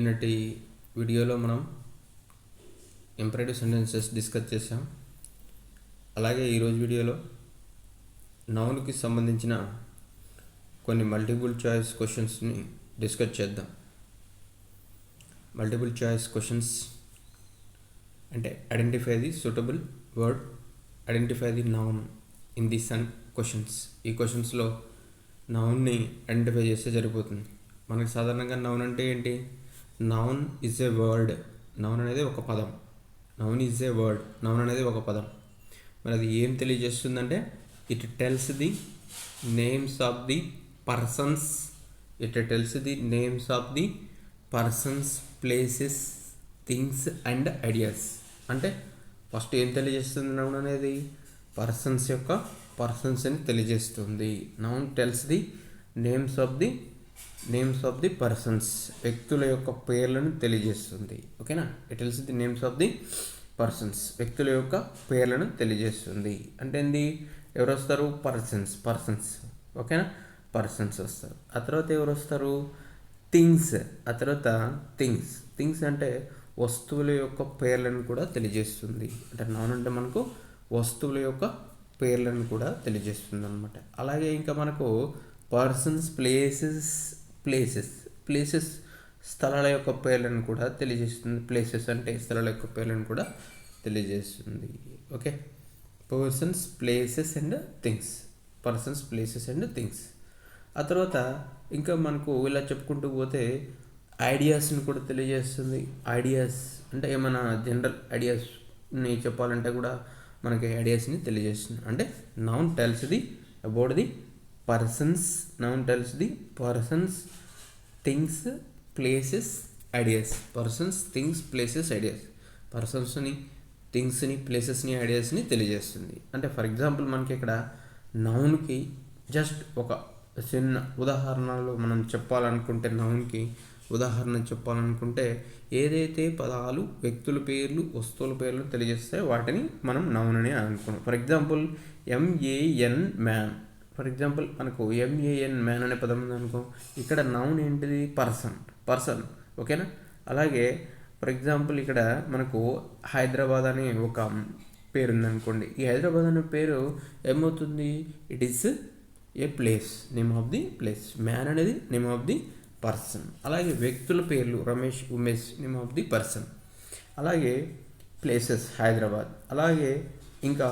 నిన్నటి వీడియోలో మనం ఇంపరేటివ్ సెంటెన్సెస్ డిస్కస్ చేసాం అలాగే ఈరోజు వీడియోలో నౌన్కి సంబంధించిన కొన్ని మల్టిపుల్ చాయిస్ క్వశ్చన్స్ని డిస్కస్ చేద్దాం. మల్టిపుల్ చాయిస్ క్వశ్చన్స్ అంటే identify the suitable word identify the noun in the sun questions. ఈ క్వశ్చన్స్లో నౌన్ని ఐడెంటిఫై చేస్తే సరిపోతుంది. మనకి సాధారణంగా నౌన్ అంటే ఏంటి? Noun is a word noun అనేది ఒక పదం. Noun is a word noun అనేది ఒక పదం. మరి అది ఏం తెలియజేస్తుందంటే it tells the names of the persons it tells the names of the persons places things and ideas అంటే ఫస్ట్ ఏం తెలియజేస్తుంది నౌన్ అనేది? పర్సన్స్ యొక్క పర్సన్స్ అని తెలియజేస్తుంది. Noun tells the names of the names of the persons వ్యక్తుల యొక్క పేర్లను తెలియజేస్తుంది. ఓకేనా? It tells the names of the persons వ్యక్తుల యొక్క పేర్లను తెలియజేస్తుంది. అంటే ఏంది? ఎవరు వస్తారు పర్సన్స్ పర్సన్స్ ఓకేనా? పర్సన్స్ వస్తారు. ఆ తర్వాత ఎవరు వస్తారు థింగ్స్ ఆ తర్వాత థింగ్స్ థింగ్స్ అంటే వస్తువుల యొక్క పేర్లను కూడా తెలియజేస్తుంది. అంటే నౌన్ అంటే మనకు వస్తువుల యొక్క పేర్లను కూడా తెలియజేస్తుంది అనమాట అలాగే ఇంకా మనకు పర్సన్స్ ప్లేసెస్ ప్లేసెస్ ప్లేసెస్ స్థలాల యొక్క పేర్లను కూడా తెలియజేస్తుంది. ప్లేసెస్ అంటే స్థలాల యొక్క పేర్లను కూడా తెలియజేస్తుంది. Okay persons places and things persons places and things ఆ తర్వాత ఇంకా మనకు ఇలా చెప్పుకుంటూ పోతే ఐడియాస్ని కూడా తెలియజేస్తుంది. ఐడియాస్ అంటే ఏమైనా జనరల్ ఐడియాస్ని చెప్పాలంటే కూడా మనకి ఐడియాస్ని తెలియజేస్తుంది. అంటే noun tells the about the persons noun tells the persons things places ideas persons things places ideas పర్సన్స్ని థింగ్స్ని ప్లేసెస్ని ఐడియాస్ని తెలియజేస్తుంది. అంటే ఫర్ ఎగ్జాంపుల్ మనకి ఇక్కడ నౌన్కి జస్ట్ ఒక చిన్న ఉదాహరణలో మనం చెప్పాలనుకుంటే నౌన్కి ఉదాహరణ చెప్పాలనుకుంటే ఏదైతే పదాలు వ్యక్తుల పేర్లు వస్తువుల పేర్లు తెలియజేస్తాయో వాటిని మనం నౌన్ అని అనుకున్నాం for example M A N man for example మనకు ఎంఏఎన్ మ్యాన్ అనే పదం ఉంది అనుకో ఇక్కడ నౌన్ ఏంటిది? పర్సన్ పర్సన్ ఓకేనా? అలాగే ఫర్ ఎగ్జాంపుల్ ఇక్కడ మనకు హైదరాబాద్ అనే ఒక పేరు ఉందనుకోండి ఈ హైదరాబాద్ అనే పేరు ఏమవుతుంది? It is a place name of the place man అనేది నేమ్ ఆఫ్ ది పర్సన్ అలాగే వ్యక్తుల పేర్లు Ramesh Umesh name of the person అలాగే ప్లేసెస్ హైదరాబాద్. అలాగే ఇంకా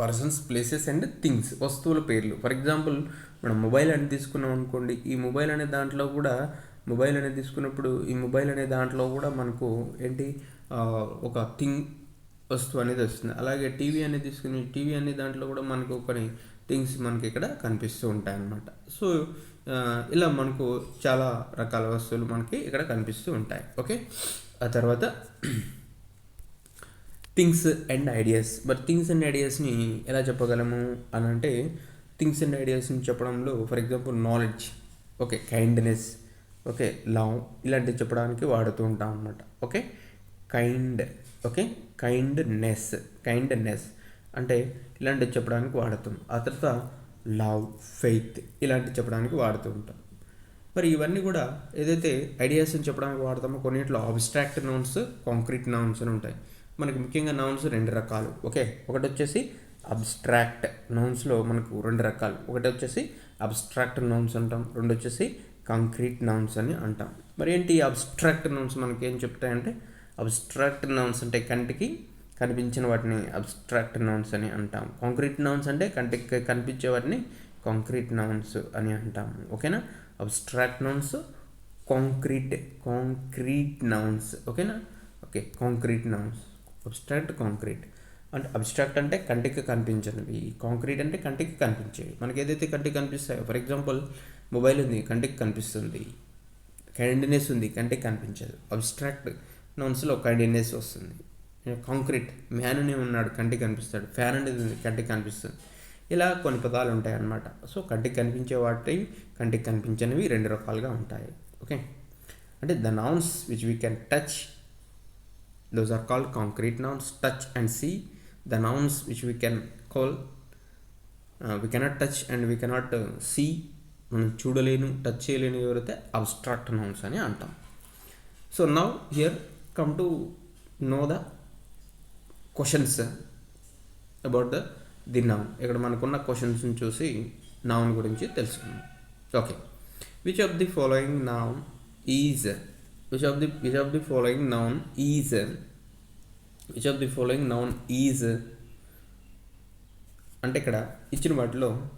పర్సన్స్ ప్లేసెస్ అండ్ థింగ్స్ వస్తువుల పేర్లు. ఫర్ ఎగ్జాంపుల్ మనం మొబైల్ అని తీసుకున్నాం అనుకోండి ఈ మొబైల్ అనే దాంట్లో కూడా మొబైల్ అనేది తీసుకున్నప్పుడు ఈ మొబైల్ అనే దాంట్లో కూడా మనకు ఏంటి ఒక థింగ్ వస్తువు అనేది వస్తుంది. అలాగే టీవీ అనేది తీసుకుని టీవీ అనే దాంట్లో కూడా మనకు కొన్ని థింగ్స్ మనకి ఇక్కడ కనిపిస్తూ ఉంటాయి అన్నమాట. సో ఇలా మనకు చాలా రకాల వస్తువులు మనకి ఇక్కడ కనిపిస్తూ ఉంటాయి. ఓకే ఆ తర్వాత things and ideas. But things and ఐడియాస్ని ఎలా చెప్పగలము అని అంటే థింగ్స్ అండ్ ఐడియాస్ని చెప్పడంలో for example knowledge okay kindness okay love ఇలాంటివి చెప్పడానికి వాడుతూ ఉంటాం అనమాట okay kind okay kindness kindness అంటే ఇలాంటివి చెప్పడానికి వాడుతాం. ఆ తర్వాత లవ్ ఫెయిత్ ఇలాంటివి చెప్పడానికి వాడుతూ ఉంటాం. మరి ఇవన్నీ కూడా ఏదైతే ఐడియాస్ని చెప్పడానికి వాడతామో కొన్నిట్లో అబ్స్ట్రాక్ట్ నౌన్స్ కాంక్రీట్ నౌన్స్ అని ఉంటాయి. మనకి ముఖ్యంగా నౌన్స్ రెండు రకాలు. ఓకే? ఒకటి వచ్చేసి అబ్స్ట్రాక్ట్ నౌన్స్లో మనకు రెండు రకాలు. ఒకటి వచ్చేసి అబ్స్ట్రాక్ట్ నౌన్స్ అంటాం. రెండు వచ్చేసి కాంక్రీట్ నౌన్స్ అని అంటాం. మరి ఏంటి అబ్స్ట్రాక్ట్ నౌన్స్ మనకి ఏం చెప్తాయంటే అబ్స్ట్రాక్ట్ నౌన్స్ అంటే కంటికి కనిపించిన వాటిని అబ్స్ట్రాక్ట్ నౌన్స్ అని అంటాం. కాంక్రీట్ నౌన్స్ అంటే కంటికి కనిపించే వాటిని కాంక్రీట్ నౌన్స్ అని అంటాం. ఓకేనా? Abstract nouns concrete concrete nouns ఓకేనా? Okay concrete nouns abstract concrete. అంటే అబ్స్ట్రాక్ట్ అంటే కంటికి కనిపించనివి. కాంక్రీట్ అంటే కంటికి కనిపించేవి. మనకి ఏదైతే కంటికి కనిపిస్తాయో ఫర్ ఎగ్జాంపుల్ మొబైల్ ఉంది కంటికి కనిపిస్తుంది. కైండ్నెస్ ఉంది కంటికి కనిపించదు. అబ్స్ట్రాక్ట్ నౌన్స్లో కైండ్నెస్ వస్తుంది. కాంక్రీట్ మ్యాన్ అనే ఉన్నాడు కంటికి కనిపిస్తాడు. ఫ్యాన్ అనేది ఉంది కంటికి కనిపిస్తుంది. ఇలా కొన్ని పదాలు ఉంటాయి అన్నమాట సో కంటికి కనిపించే వాటి కంటికి కనిపించనివి రెండు రకాలుగా ఉంటాయి. ఓకే? అంటే the nouns which we can touch those are called concrete nouns touch and see the nouns which we can call we cannot touch and we cannot see మనం చూడలేను టచ్ చేయలేను ఎవరైతే అబ్స్ట్రాక్ట్ నౌన్స్ అని అంటాం. So now here come to know the questions about the the noun ఇక్కడ మనకున్న క్వశ్చన్స్ని చూసి నౌన్ గురించి తెలుసుకుందాం. Okay which of the following noun is which of the which of the following noun is which of the following noun is అంటే ఇక్కడ ఇచ్చిన వాటిలో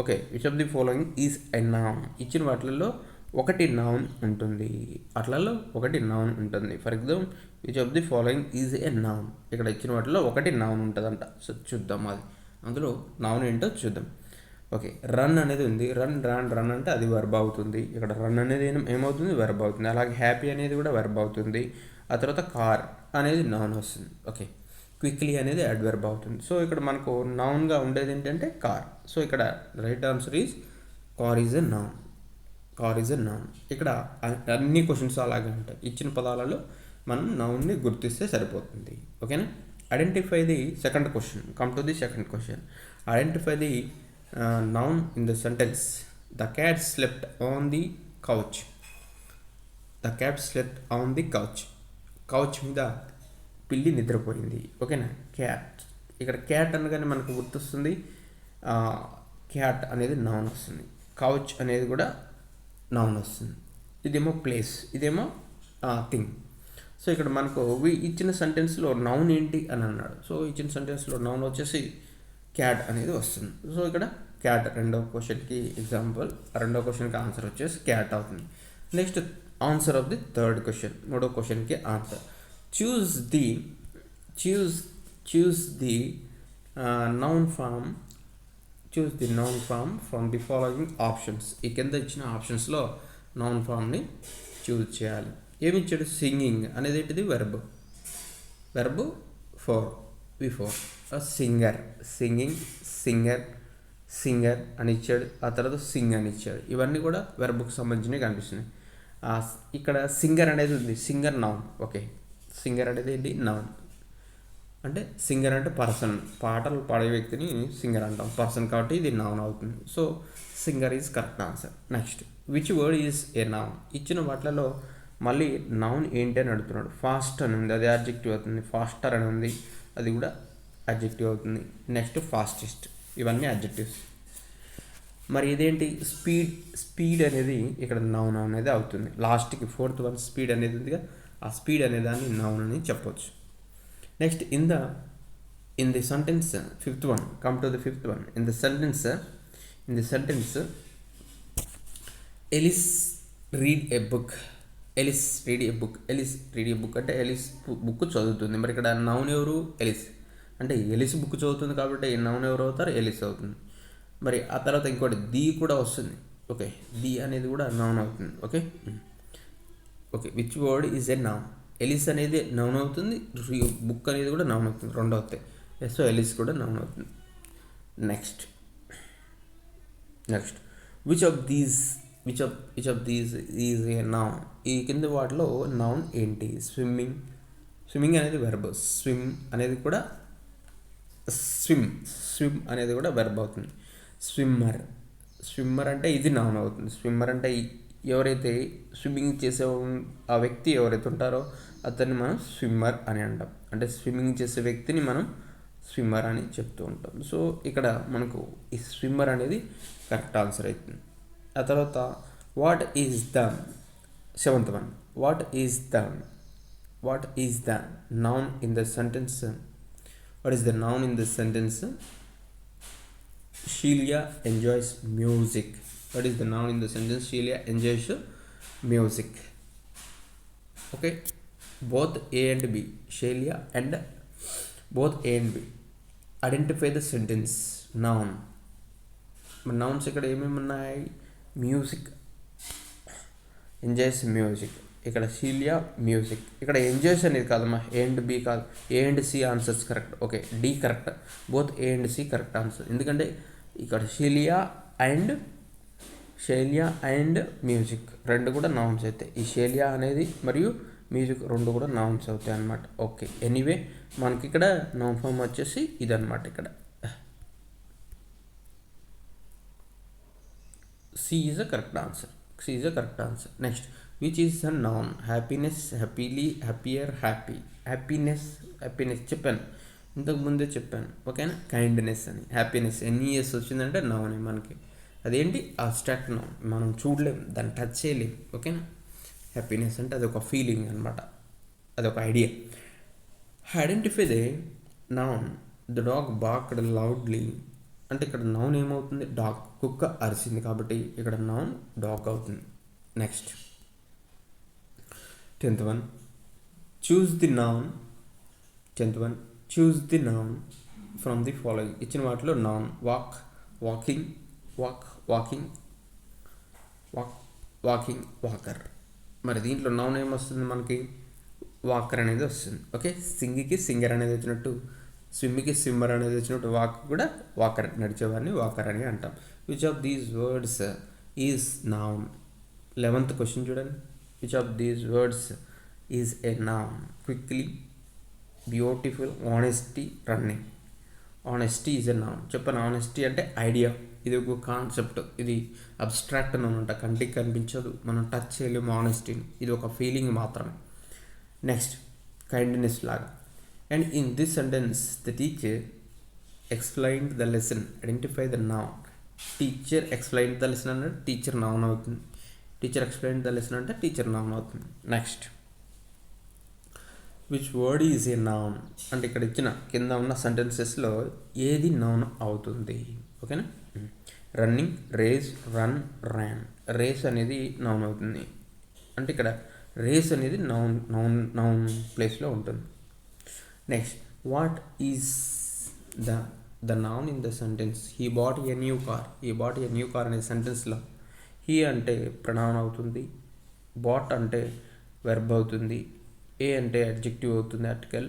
okay which of the following is a noun ఇచ్చిన వాటిలలో ఒకటి noun ఉంటుంది. అట్లలో ఒకటి నౌన్ ఉంటుంది. For example which of the following is a noun ఇక్కడ ఇచ్చిన వాటిలో ఒకటి నౌన్ ఉంటుందంట. సో చూద్దాం అది. అందులో నౌన్ ఏంటో చూద్దాం. ఓకే రన్ అనేది ఉంది. రన్ రన్ రన్ అంటే అది వెర్బ్ అవుతుంది. ఇక్కడ రన్ అనేది ఏమవుతుంది? వెర్బ్ అవుతుంది. అలాగే హ్యాపీ అనేది కూడా వెర్బ్ అవుతుంది. ఆ తర్వాత కార్ అనేది నౌన్ వస్తుంది. ఓకే క్విక్లీ అనేది అడ్వర్బ్ అవుతుంది. సో ఇక్కడ మనకు నౌన్గా ఉండేది ఏంటంటే కార్ సో ఇక్కడ right answer is car is a noun car is a noun ఇక్కడ అన్ని క్వశ్చన్స్ అలాగే ఉంటాయి. ఇచ్చిన పదాలలో మనం నౌన్ని గుర్తిస్తే సరిపోతుంది. ఓకేనా? Identify the second question come to the second question identify the noun in the sentence the cat slept on the couch the cat slept on the couch couch మీద పిల్లి నిద్రపోయింది. ఓకేనా? క్యాట్ ఇక్కడ క్యాట్ అనగానే మనకు గుర్తొస్తుంది క్యాట్ అనేది noun వస్తుంది. కౌచ్ అనేది కూడా నౌన్ వస్తుంది. ఇదేమో ప్లేస్ ఇదేమో థింగ్ సో ఇక్కడ మనకు ఇచ్చిన సెంటెన్స్లో నౌన్ ఏంటి అని అన్నాడు. సో ఇచ్చిన సెంటెన్స్లో నౌన్ వచ్చేసి క్యాట్ అనేది వస్తుంది. సో ఇక్కడ క్యాట్ రెండో క్వశ్చన్కి ఎగ్జాంపుల్ రెండో క్వశ్చన్కి ఆన్సర్ వచ్చేసి క్యాట్ అవుతుంది. Next answer of the third question మూడో క్వశ్చన్కి answer choose the choose choose the noun form choose the noun form from the following options ఈ కింద ఇచ్చిన ఆప్షన్స్లో నౌన్ ఫామ్ని చూస్ చేయాలి. ఏమి ఇచ్చాడు సింగింగ్ అనేది ఏంటిది? Verb verb for V for singer singing singer singer అని ఇచ్చాడు. ఆ తర్వాత సింగ్ అని ఇచ్చాడు. ఇవన్నీ కూడా వెర్బ్కి సంబంధించినవి కనిపిస్తున్నాయి. ఇక్కడ సింగర్ అనేది ఉంది. సింగర్ నౌన్ ఓకే సింగర్ అనేది ఏంటి? నౌన్ అంటే సింగర్ అంటే పర్సన్ పాటలు పాడే వ్యక్తిని సింగర్ అంటాం. పర్సన్ కాబట్టి ఇది నౌన్ అవుతుంది. So singer is correct answer next which word is a noun ఇచ్చిన వాటిలలో మళ్ళీ నౌన్ ఏంటి అని అడుగుతున్నాడు. ఫాస్ట్ అని ఉంది. అది ఆబ్జెక్టివ్ అవుతుంది. ఫాస్టర్ అని ఉంది. అది కూడా అడ్జెక్టివ్ అవుతుంది. నెక్స్ట్ ఫాస్టెస్ట్ ఇవన్నీ అడ్జెక్టివ్స్ మరి ఇదేంటి? స్పీడ్ స్పీడ్ అనేది ఇక్కడ నౌన్ అనేది అవుతుంది. లాస్ట్కి ఫోర్త్ వన్ స్పీడ్ అనేది ఉందిగా. ఆ స్పీడ్ అనే దాన్ని నౌన్ అని చెప్పవచ్చు next in the in the sentence fifth one come to the fifth one in the sentence in the sentence Elise read a book Elise read a book Elise read a book అంటే Ellis book చదువుతుంది. మరి ఇక్కడ noun ఎవరు? Ellis అంటే Ellis book చదువుతుంది కాబట్టి noun ఎవరు అవుతారు? ఎలిస్ అవుతుంది. మరి ఆ తర్వాత ఇంకోటి ది కూడా వస్తుంది. ఓకే ది అనేది కూడా నౌన్ అవుతుంది. Okay? Okay which word is a noun? Elise అనేది నౌన్ అవుతుంది బుక్ అనేది కూడా నౌన్ అవుతుంది రెండు అవుతాయి. సో ఎలిస్ కూడా నౌన్ అవుతుంది. Next next which of these which of which of these is a noun ఈ కింద వాటిలో నౌన్ ఏంటి? స్విమ్మింగ్ స్విమ్మింగ్ అనేది వెర్బ్ స్విమ్ అనేది కూడా స్విమ్ స్విమ్ అనేది కూడా వెర్బ్ అవుతుంది. స్విమ్మర్ స్విమ్మర్ అంటే ఇది నౌన్ అవుతుంది. స్విమ్మర్ అంటే ఎవరైతే స్విమ్మింగ్ చేసే ఆ వ్యక్తి ఎవరైతే ఉంటారో అతన్ని మనం స్విమ్మర్ అని అంటాం. అంటే స్విమ్మింగ్ చేసే వ్యక్తిని మనం స్విమ్మర్ అని చెప్తూ ఉంటాం. సో ఇక్కడ మనకు ఈ స్విమ్మర్ అనేది కరెక్ట్ ఆన్సర్ అవుతుంది ఆ తర్వాత what is the seventh one what is the what is the noun in the sentence What is the noun in the sentence Shelia enjoys music. What is the noun in the sentence? Shelia enjoys music. Okay. Both A and B. Shelia and both A and B. Identify the sentence. Noun. Nouns ఇక్కడ ఏమేమి ఉన్నాయి music enjoys music ఇక్కడ షీలియా music. ఇక్కడ enjoys అనేది కాదమ్మా? ఏ and B కాదు. A and C answers correct okay D correct both A and C correct answer ఎందుకంటే ఇక్కడ Sheila and Sheila and music రెండు కూడా నౌన్స్ అవుతాయి ఈ శైలియా అనేది మరియు మ్యూజిక్ రెండు కూడా నౌన్స్ అవుతాయి అన్నమాట. ఓకే ఎనీవే మనకి ఇక్కడ నౌన్ ఫామ్ వచ్చేసి ఇదన్నమాట ఇక్కడ. C is a correct answer C is a correct answer next which is a noun happiness happily happier happy happiness happiness చెప్పాను. ఇంతకు ముందే చెప్పాను. ఓకేనా? కైండ్నెస్ అని. హ్యాపీనెస్ ఎన్ని ఇయర్స్ వచ్చిందంటే నౌనే మనకి. అదేంటి? అబ్స్ట్రాక్ట్ నౌన్ మనం చూడలేం దాన్ని టచ్ చేయలేం ఓకేనా? హ్యాపీనెస్ అంటే అదొక ఫీలింగ్ అనమాట అదొక idea identify the noun the dog barked loudly అంటే ఇక్కడ నౌన్ ఏమవుతుంది? డాగ్ కుక్క అరిసింది కాబట్టి ఇక్కడ నౌన్ డాగ్ అవుతుంది. Next tenth one. Choose the noun tenth one. Choose the noun from the following ఇచ్చిన వాటిలో noun walk walking walk walking walk walking walker మరి దీంట్లో నౌన్ ఏమొస్తుంది మనకి? వాకర్ అనేది వస్తుంది. ఓకే సింగికి సింగర్ అనేది వచ్చినట్టు స్విమ్కి స్విమ్మర్ అనేది వచ్చినట్టు వాక్ కూడా వాకర్ నడిచేవాడిని వాకర్ అని అంటాం. Which of these words is noun eleventh question చూడండి. Which of these words is a noun quickly beautiful honesty running honesty is a noun చెప్పాను ఆనెస్టీ అంటే ఐడియా ఇది ఒక కాన్సెప్ట్ ఇది అబ్స్ట్రాక్ట్ అని అంట కంటికి కనిపించదు. మనం టచ్ చేయలేము ఆనెస్టీని ఇది ఒక ఫీలింగ్ మాత్రమే. నెక్స్ట్ కైండ్నెస్ లాగా. And in this sentence the teacher explain the lesson identify the noun teacher explain the lesson అంటే టీచర్ నౌన్ అవుతుంది. టీచర్ ఎక్స్ప్లెయిన్ ద లెసన్ అంటే టీచర్ నౌన్ అవుతుంది. Next which word is a noun అంటే ఇక్కడ ఇచ్చిన కింద ఉన్న సెంటెన్సెస్లో ఏది నౌన్ అవుతుంది? ఓకేనా running race run ran race అనేది నౌన్ అవుతుంది. అంటే ఇక్కడ రేస్ అనేది నౌన్ నౌన్ నౌన్ ప్లేస్లో ఉంటుంది. Next what is the the noun in the sentence he bought a new car he bought a new car అనే సెంటెన్స్లో హీ అంటే ప్రణాన్ అవుతుంది బాట్ అంటే వెర్బ్ అవుతుంది ఏ అంటే అడ్జెక్టివ్ అవుతుంది article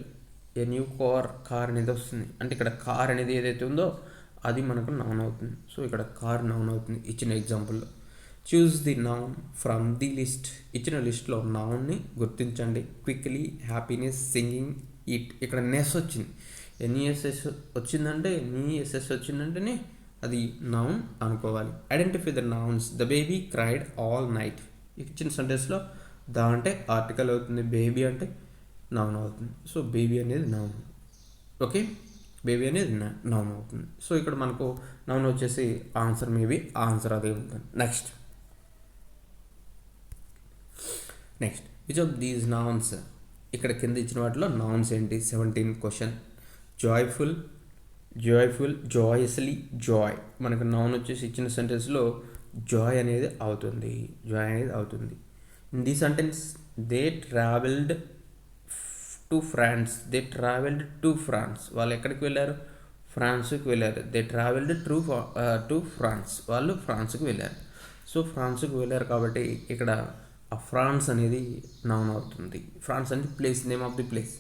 a new car car అనేది వస్తుంది. అంటే ఇక్కడ కార్ అనేది ఏదైతే ఉందో అది మనకు నౌన్ అవుతుంది. సో ఇక్కడ కార్ నౌన్ అవుతుంది ఇచ్చిన ఎగ్జాంపుల్లో choose the noun from the list ఇచ్చిన లిస్ట్లో నౌన్ని గుర్తించండి. క్విక్లీ హ్యాపీనెస్ సింగింగ్ ఇట్ ఇక్కడ నెస్ వచ్చింది. ఎన్ఈఎస్ఎస్ వచ్చిందంటే ఎన్ఈఎస్ఎస్ వచ్చిందంటేనే అది నౌన్ అనుకోవాలి. Identify the nouns the baby cried all night ఇచ్చిన సెంటెన్స్లో ద అంటే ఆర్టికల్ అవుతుంది బేబీ అంటే నౌన్ అవుతుంది. సో బేబీ అనేది నౌన్ ఓకే బేబీ అనేది నౌన్ అవుతుంది. సో ఇక్కడ మనకు నౌన్ వచ్చేసి ఆన్సర్ మేబీ ఆన్సర్ అదే ఉంటుంది. Next next which of these nouns ఇక్కడ కింద ఇచ్చిన వాటిలో నౌన్స్ ఏంటి? Seventeen question joyful joyful joyously joy మనకు నౌన్ వచ్చేసి ఇచ్చిన సెంటెన్స్లో జాయ్ అనేది అవుతుంది. జాయ్ అనేది అవుతుంది. In the sentence they travelled to France they travelled to France వాళ్ళు ఎక్కడికి వెళ్ళారు? ఫ్రాన్స్కి వెళ్ళారు. They travelled to to France వాళ్ళు ఫ్రాన్స్కి వెళ్ళారు. సో ఫ్రాన్స్కి వెళ్ళారు కాబట్టి ఇక్కడ ఆ ఫ్రాన్స్ అనేది నౌన్ అవుతుంది. ఫ్రాన్స్ అంటే place name of the place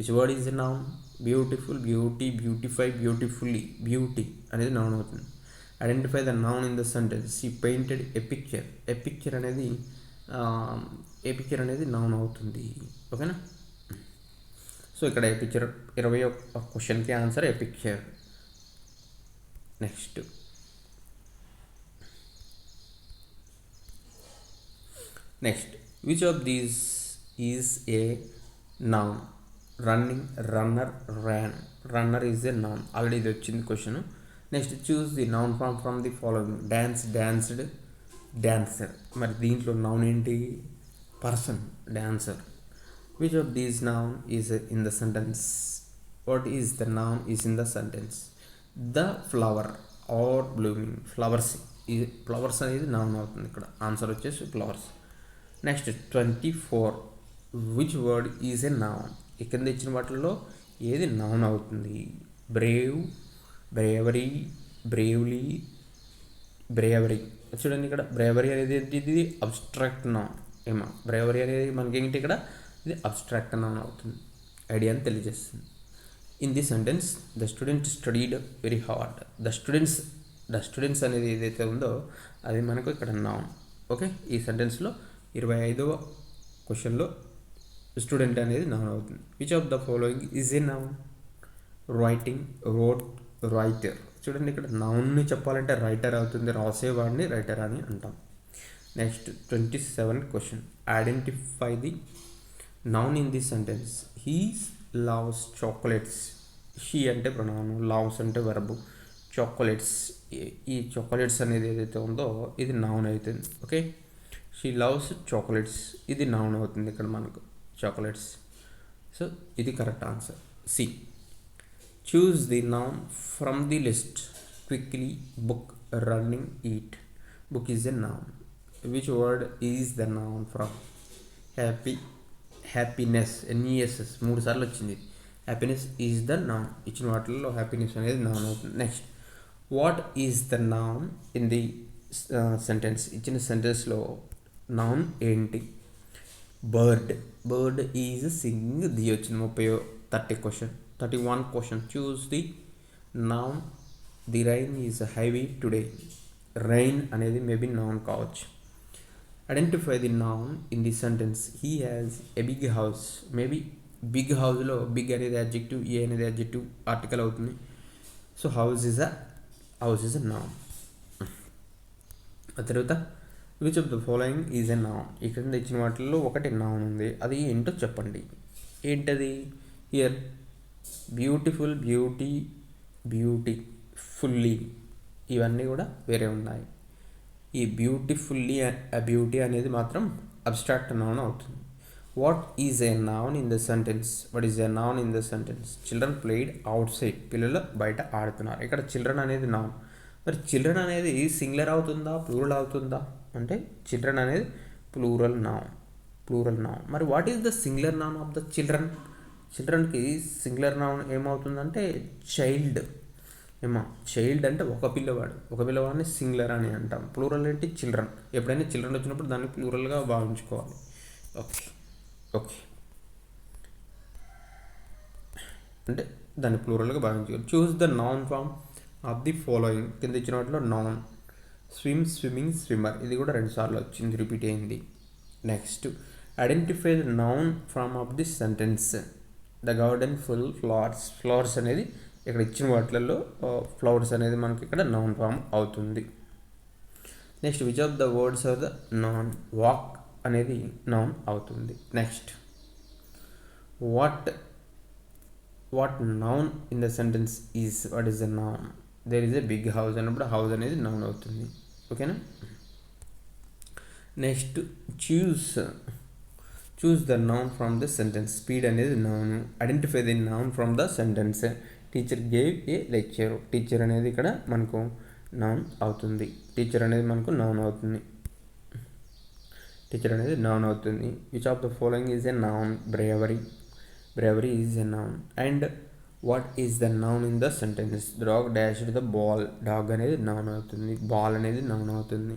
which word is noun beautiful beauty beautify beautifully beauty అనేది నౌన్ అవుతుంది. Identify the noun in the sentence he painted a picture a picture అనేది ఏ పిక్చర్ అనేది noun అవుతుంది. ఓకేనా so ఇక్కడ a picture ఇరవై ఒక క్వశ్చన్కి answer a picture next next which of these is a noun running runner ran runner is a noun already ఇది వచ్చింది question next choose the noun form from the following dance danced dancer మరి దీంట్లో noun ఏంటి? Person dancer which of these noun is in the sentence what is the noun is in the sentence the flower are blooming flowers ఈ flowers అనేది noun అవుతుంది ఇక్కడ. Answer వచ్చేసి flowers next twenty four which word is a noun ఈ కింద ఇచ్చిన వాటిల్లో ఏది నౌన్ అవుతుంది? Brave bravery bravely bravery. చూడండి ఇక్కడ బ్రేవరీ అనేది ఏంటి? ఇది అబ్స్ట్రాక్ట్ నౌన్. ఏమో బ్రేవరీ అనేది మనకి ఏంటి ఇక్కడ? ఇది అబ్స్ట్రాక్ట్ నౌన్ అవుతుంది. ఐడియాని తెలియజేస్తుంది. In the sentence the student studied very hard the students the students అనేది ఏదైతే ఉందో అది మనకు ఇక్కడ నౌన్. ఓకే ఈ సెంటెన్స్లో ఇరవై ఐదవ క్వశ్చన్లో స్టూడెంట్ అనేది నౌన్ అవుతుంది. Which of the following is a noun writing wrote writer చూడండి ఇక్కడ నౌన్ని చెప్పాలంటే రైటర్ అవుతుంది. రాసేవాడిని రైటర్ అని అంటాం. Next twenty seven question identify the noun in the sentence he's loves chocolates she అంటే ప్రొనౌన్ లవ్స్ అంటే వెరబు చాక్లెట్స్ ఈ చాక్లెట్స్ అనేది ఏదైతే ఉందో ఇది నౌన్ అవుతుంది. ఓకే షీ లవ్స్ చాక్లెట్స్ ఇది నౌన్ అవుతుంది ఇక్కడ మనకు. చాక్లెట్స్ సో ఇది correct answer C choose the noun from the list quickly book running eat book is a noun which word is the noun from happy happiness N E S S మూడు సార్లు వచ్చింది. Happiness is the noun ఇచ్చిన వాటిల్లో happiness అనేది noun అవుతుంది. Next what is the noun in the sentence ఇచ్చిన సెంటెన్స్లో noun ఏంటి? Bird bird is sing the వచ్చింది ముప్పై thirty question thirty one question choose the noun the rain is heavy today rain అనేది మేబీ నౌన్ కావచ్చు identify the noun in the sentence he has a big house maybe big హౌస్లో big అనేది adjective a అనేది adjective article అవుతుంది. So house is a house is a noun ఆ తర్వాత which of the following is a noun ఇక్కడ ఇచ్చిన వాటిల్లో ఒకటి నౌన్ ఉంది. అది ఏంటో చెప్పండి. ఏంటది? Year beautiful beauty beautifully ఇవన్నీ కూడా వేరే ఉన్నాయి. ఈ బ్యూటిఫుల్లీ బ్యూటీ అనేది మాత్రం అబ్స్ట్రాక్ట్ నౌన్ అవుతుంది. What is a noun in the sentence what is a noun in the sentence children played outside పిల్లలు బయట ఆడుతున్నారు. ఇక్కడ చిల్డ్రన్ అనేది నౌన్ మరి చిల్డ్రన్ అనేది సింగులర్ అవుతుందా? ప్లూరల్ అవుతుందా? అంటే చిల్డ్రన్ అనేది ప్లూరల్ నౌన్ ప్లూరల్ నౌన్ మరి what is the singular noun of the children చిల్డ్రన్కి singular noun ఏమవుతుందంటే చైల్డ్ ఏమా చైల్డ్ అంటే ఒక పిల్లవాడు. ఒక పిల్లవాడిని సింగులర్ అని అంటాం. ప్లూరల్ ఏంటి? చిల్డ్రన్ ఎప్పుడైనా చిల్డ్రన్ వచ్చినప్పుడు దాన్ని ప్లూరల్గా భావించుకోవాలి. ఓకే ఓకే అంటే దాన్ని ప్లూరల్గా భావించుకోవాలి choose the noun form of the following కింద ఇచ్చిన వాటిలో నౌన్ స్విమ్ స్విమ్మింగ్ స్విమ్మర్. ఇది కూడా రెండు సార్లు వచ్చింది రిపీట్ అయింది. Next identify the noun from of the sentence the garden full flowers flowers అనేది ఇక్కడ ఇచ్చిన వాటిలలో ఫ్లవర్స్ అనేది మనకి ఇక్కడ నౌన్ ఫామ్ అవుతుంది. Next which of the words are the noun walk అనేది నౌన్ అవుతుంది. Next what what noun in the sentence is what is the noun there is a big house అన్నప్పుడు హౌస్ అనేది noun అవుతుంది. ఓకేనా next choose choose the noun from the sentence speed అనేది noun identify the noun from the sentence teacher gave a lecture teacher అనేది ఇక్కడ మనకు noun అవుతుంది. Teacher అనేది మనకు నౌన్ అవుతుంది. టీచర్ అనేది నౌన్ అవుతుంది. Which of the following is a noun bravery bravery is a noun and what is the noun in the sentence dog dash the ball dog అనేది నౌన్ అవుతుంది. Ball అనేది noun అవుతుంది.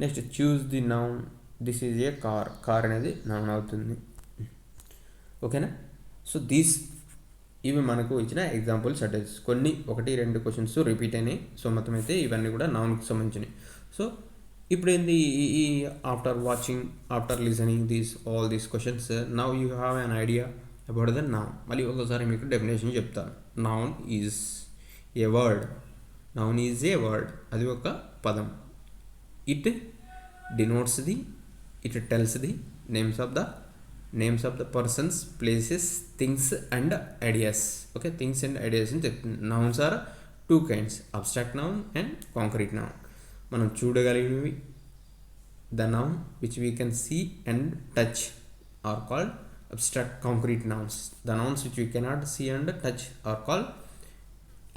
Next choose the noun this is a car car అనేది noun అవుతుంది. ఓకేనా so these ఇవి మనకు ఇచ్చిన ఎగ్జాంపుల్ సెటెన్స్ కొన్ని ఒకటి రెండు క్వశ్చన్స్ రిపీట్ అయినాయి. సో మొత్తం అయితే ఇవన్నీ కూడా నౌన్కి సంబంధించినవి. సో ఇప్పుడు ఏంది ఈ after watching after listening these all these questions now you have an idea about the noun మళ్ళీ ఒకసారి మీకు డెఫినేషన్ చెప్తాను. Noun is a word noun is a word అది ఒక పదం. It denotes the it tells the names of the names of the persons places things and ideas okay things and ideas అని చెప్తుంది nouns are two kinds abstract noun and concrete noun మనం చూడగలిగినవి the noun which we can see and touch are called abstract concrete nouns the nouns which we cannot see and touch are called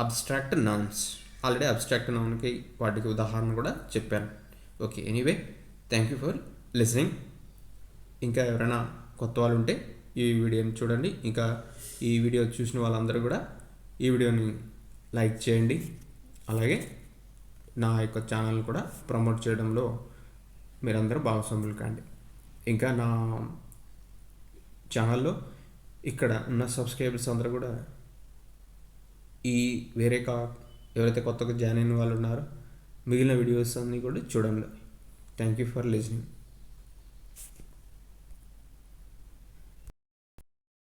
abstract nouns already abstract నౌన్కి వాటికి ఉదాహరణ కూడా చెప్పాను. Okay anyway thank you for listening ఇంకా ఎవరైనా కొత్త వాళ్ళు ఉంటే ఈ వీడియోని చూడండి. ఇంకా ఈ వీడియో చూసిన వాళ్ళందరూ కూడా ఈ వీడియోని లైక్ చేయండి. అలాగే నా యొక్క ఛానల్ కూడా ప్రమోట్ చేయడంలో మీరందరూ భాగస్వాములు కాండి. ఇంకా నా ఛానల్లో ఇక్కడ ఉన్న సబ్స్క్రైబర్స్ అందరూ కూడా ఈ వేరే కా ఎవరైతే కొత్తగా జాయిన్ అయిన వాళ్ళు ఉన్నారో మిగిలిన వీడియోస్ అన్నీ కూడా చూడండి. Thank you for listening